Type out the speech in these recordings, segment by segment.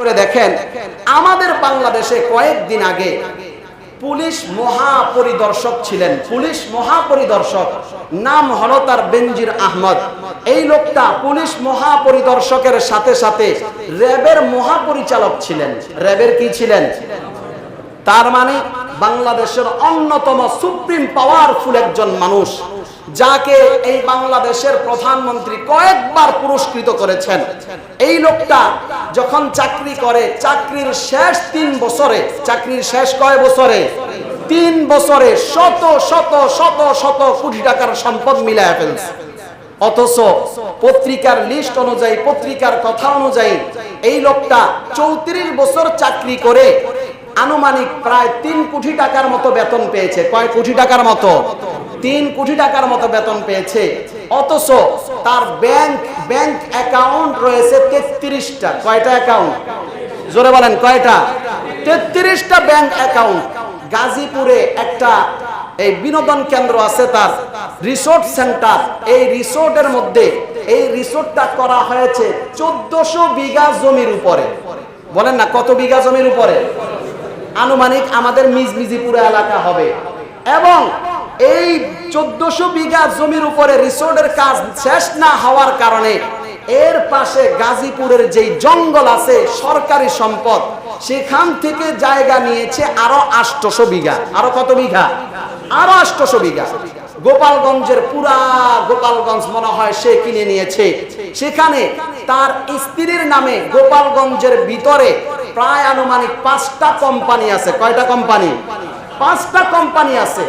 করে দেখেন, আমাদের বাংলাদেশে কয়েকদিন আগে পুলিশ মহাপরিদর্শক ছিলেন। পুলিশ মহাপরিদর্শক নাম হলো তার বেনজির আহমদ। এই লোকটা পুলিশ মহাপরিদর্শকের সাথে সাথে র্যাবের মহাপরিচালক ছিলেন। র্যাবের কি ছিলেন? তার মানে বাংলাদেশের অন্যতম সুপ্রিম পাওয়ারফুল একজন মানুষ। যাকে এই বাংলাদেশের প্রধানমন্ত্রী কয়েকবার পুরস্কৃত করেছেন। এই লোকটা যখন চাকরি করে, চাকরির শেষ তিন বছরে, চাকরির শেষ কয় বছরে? তিন বছরে শত শত শত শত কোটি টাকার সম্পদ মিলায় ফেলছে। অথচ পত্রিকার লিস্ট অনুযায়ী, পত্রিকার কথা অনুযায়ী এই লোকটা চৌত্রিশ বছর চাকরি করে আনুমানিক প্রায় তিন কোটি টাকার মতো বেতন পেয়েছে। কয় কোটি টাকার মতো? তিন কোটি টাকার মতো বেতন পেয়েছে। অথচ তার ব্যাংক ব্যাংক অ্যাকাউন্ট রয়েছে তেত্রিশটা। কয়টা অ্যাকাউন্ট জোরে বলেন, কয়টা? তেত্রিশটা ব্যাংক অ্যাকাউন্ট গাজীপুরে একটা এই বিনোদন কেন্দ্র আছে তার। Resort centre. এই রিসোর্টের মধ্যে এই রিসোর্টটা করা হয়েছে চোদ্দশো বিঘা জমির উপরে। বলেন না, কত বিঘা জমির উপরে? আনুমানিক আমাদের মিজমিজিপুরা এলাকা হবে। এবং এই চোদ্দশো বিঘা জমির উপরে রিসোর্টের কাজ শেষ না হওয়ার কারণে এর পাশে গাজীপুরের যেই জঙ্গল আছে, সরকারি সম্পদ, সেখান থেকে জায়গা নিয়েছে আরও আষ্টশো বিঘা। আরও কত বিঘা? আরও আষ্টশো বিঘা। গোপালগঞ্জের পুরা গোপালগঞ্জ মনে হয় সে কিনে নিয়েছে। সেখানে তার স্ত্রীর নামে গোপালগঞ্জের ভিতরে প্রায় আনুমানিক পাঁচটা কোম্পানি আছে। কয়টা কোম্পানি? পাঁচটা কোম্পানি আছে।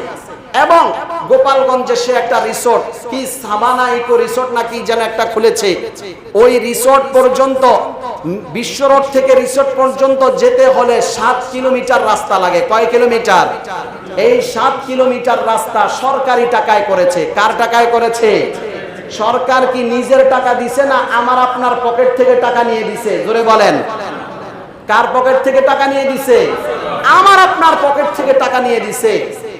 এবং গোপালগঞ্জে সে একটা রিসোর্ট, কি সাবানা ইকো রিসোর্ট নাকি যেন একটা খুলেছে। ওই রিসোর্ট পর্যন্ত, বিশ্ব রোড থেকে রিসোর্ট পর্যন্ত যেতে হলে সাত কিলোমিটার রাস্তা লাগে। কয় কিলোমিটার? এই সাত কিলোমিটার রাস্তা সরকারি টাকায় করেছে। কার টাকায় করেছে? সরকার কি নিজের টাকা দিছে না আমার আপনার পকেট থেকে টাকা নিয়ে দিছে? জোরে বলেন। কার পকেট থেকে টাকা নিয়ে দিছে? আমার আপনার পকেট থেকে টাকা নিয়ে দিছে।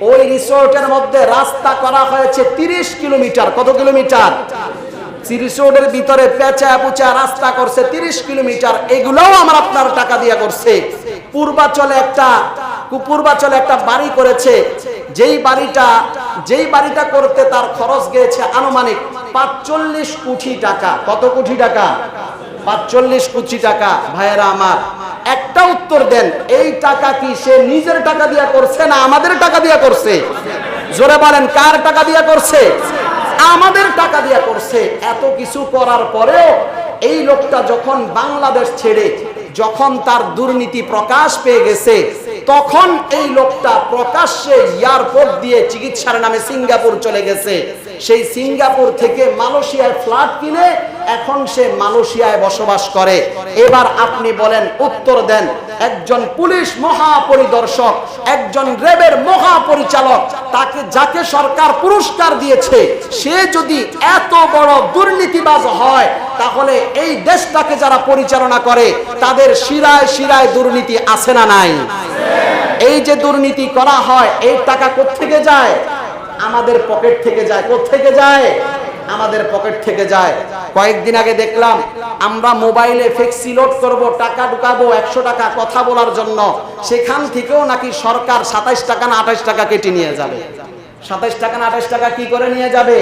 ওই রিসোর্টের মধ্যে রাস্তা করা হয়েছে তিরিশ কিলোমিটার। কত কিলোমিটার? রিসোর্টের ভিতরে পেঁচা পুচা রাস্তা করছে তিরিশ কিলোমিটার। এগুলোও আমার আপনার টাকা দিয়া করছে। পূর্বাচলে একটা পূর্বাচলে একটা বাড়ি করেছে। যেই বাড়িটা যেই বাড়িটা করতে তার খরচ গিয়েছে আনুমানিক পাঁচচল্লিশ কোটি টাকা। কত কোটি টাকা? পাঁচচল্লিশ কোটি টাকা। ভাইয়েরা আমার একটা উত্তর দেন, এই টাকা কি সে নিজের টাকা দিয়া করছে না আমাদের টাকা দিয়া করছে? জোরে বলেন, কার টাকা দিয়া করছে? আমাদের টাকা দিয়া করছে। এত কিছু করার পরেও এই লোকটা যখন বাংলাদেশ ছেড়ে, যখন তার দুর্নীতি প্রকাশ পেয়ে গেছে তখন এই লোকটা প্রকাশ্যে এয়ারপোর্ট দিয়ে চিকিৎসার নামে সিঙ্গাপুর চলে গেছে। সেই সিঙ্গাপুর থেকে মালয়েশিয়ায় ফ্ল্যাট কিনে এখন সে মালয়েশিয়ায় বসবাস করে। এবার আপনি বলেন, উত্তর দেন, একজন পুলিশ মহাপরিদর্শক, একজন রেবের মহাপরিচালক, তাকে যাকে সরকার পুরস্কার দিয়েছে, সে যদি এত বড় দুর্নীতিবাজ হয়, তাহলে এই দেশটাকে যারা পরিচালনা করে, তাদের শিরায় শিরায় দুর্নীতি আছে না নাই? এই যে দুর্নীতি করা হয় এই টাকা কোত্থেকে যায়? আমাদের পকেট থেকে যায়। কোত্থেকে যায়? আমাদের পকেট থেকে যায়। কয়েকদিন আগে দেখলাম, আমরা মোবাইলে ফেক্সি লোড করব, টাকা ঢুকাবো, একশো টাকা কথা বলার জন্য। সেখান থেকেও নাকি সরকার সাতাইশ টাকা না আঠাইশ টাকা কেটে নিয়ে যাবে। সাতাইশ টাকা না আঠাইশ টাকা কি করে নিয়ে যাবে?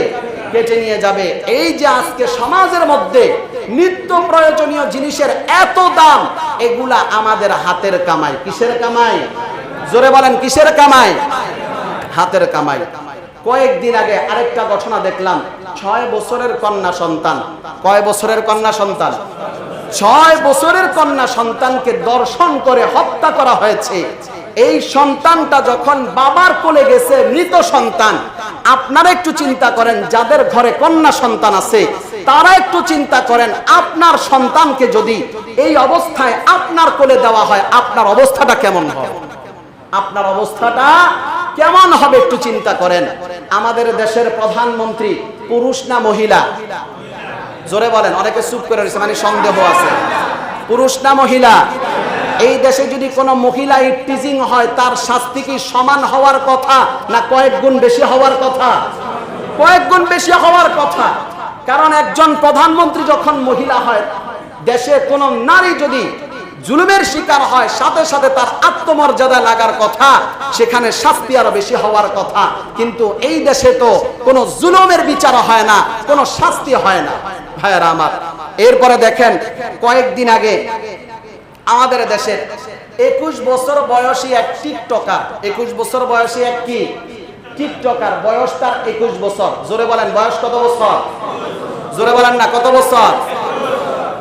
কেটে নিয়ে যাবে। এই যে আজকে সমাজের মধ্যে নিত্য প্রয়োজনীয় জিনিসের এত দাম, এগুলা আমাদের হাতের কামাই। কিসের কামাই? জোরে বলেন, কিসের কামাই? হাতের কামাই। কয়েকদিন আগে আরেকটা ঘটনা দেখলাম, ছয় বছরের কন্যা সন্তান। কয় বছরের কন্যা সন্তান? ছয় বছরের কন্যা সন্তানকে দর্শন করে হত্যা করা হয়েছে। এই সন্তানটা যখন বাবার কোলে গেছে, মৃত সন্তান। আপনারা একটু চিন্তা করেন, যাদের ঘরে কন্যা সন্তান আছে, তারা একটু চিন্তা করেন, আপনার সন্তানকে যদি এই অবস্থায় আপনার কোলে দেওয়া হয়, আপনার অবস্থাটা কেমন হয়? আপনার অবস্থাটা কেমন হবে একটু চিন্তা করেন। আমাদের দেশের প্রধানমন্ত্রী পুরুষ না মহিলা? জোরে বলেন, অনেকে চুপ করে রয়েছে মানে সন্দেহ আছে। পুরুষ না মহিলা? এই দেশে যদি কোনো মহিলা ইফটিজিং হয়, তার শাস্তি কি সমান হওয়ার কথা না কয়েক গুণ বেশি হওয়ার কথা? কয়েক গুণ বেশি হওয়ার কথা। কারণ একজন প্রধানমন্ত্রী যখন মহিলা হয়, দেশে কোনো নারী যদি জুলুমের শিকার হয়, সাথে সাথে তার আত্মমর্যাদা লাগার কথা, সেখানে শাস্তি আরও বেশি হওয়ার কথা। কিন্তু এই দেশে তো কোনো জুলুমের বিচার হয় না, কোনো শাস্তি হয় না। ভাইয়ারা আমার, এরপরে দেখেন, কয়েকদিন আগে আমাদের দেশের একুশ বছর বয়সী এক টিকটকার, একুশ বছর বয়সী এক কি? টিকটকার, বয়স তার একুশ বছর। জোরে বলেন, বয়স কত বছর? জোরে বলেন না, কত বছর?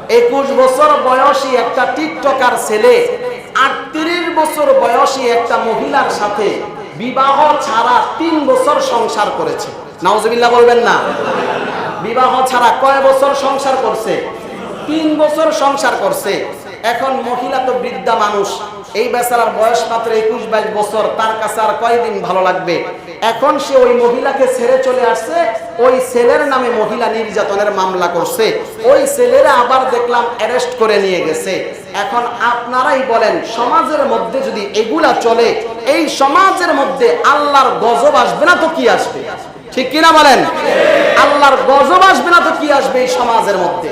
একুশ বছর বয়সী একটা টিকটকার ছেলে, আটত্রিশ বছর বয়সী একটা মহিলার সাথে বিবাহ ছাড়া তিন বছর সংসার করেছে। নাওজবিল্লাহ বলবেন না। বিবাহ ছাড়া কয় বছর সংসার করছে? তিন বছর সংসার করছে। এখন মহিলা তো বৃদ্ধা মানুষ। এই বেচারার বয়স মাত্র একুশ বাইশ বছর। তার কাছে আর কয়দিন ভালো লাগবে? এখন সে ওই মহিলাকে ছেড়ে চলে আসছে, ওই ছেলের নামে মহিলা নির্যাতনের মামলা করছে। ওই ছেলেরা আবার দেখলাম অ্যারেস্ট করে নিয়ে গেছে। এখন আপনারাই বলেন, সমাজের মধ্যে যদি এগুলা চলে, এই সমাজের মধ্যে আল্লাহর গজব আসবে না তো কি আসবে? ঠিক কিনা বলেন? আল্লাহর গজব আসবে না তো কি আসবে এই সমাজের মধ্যে?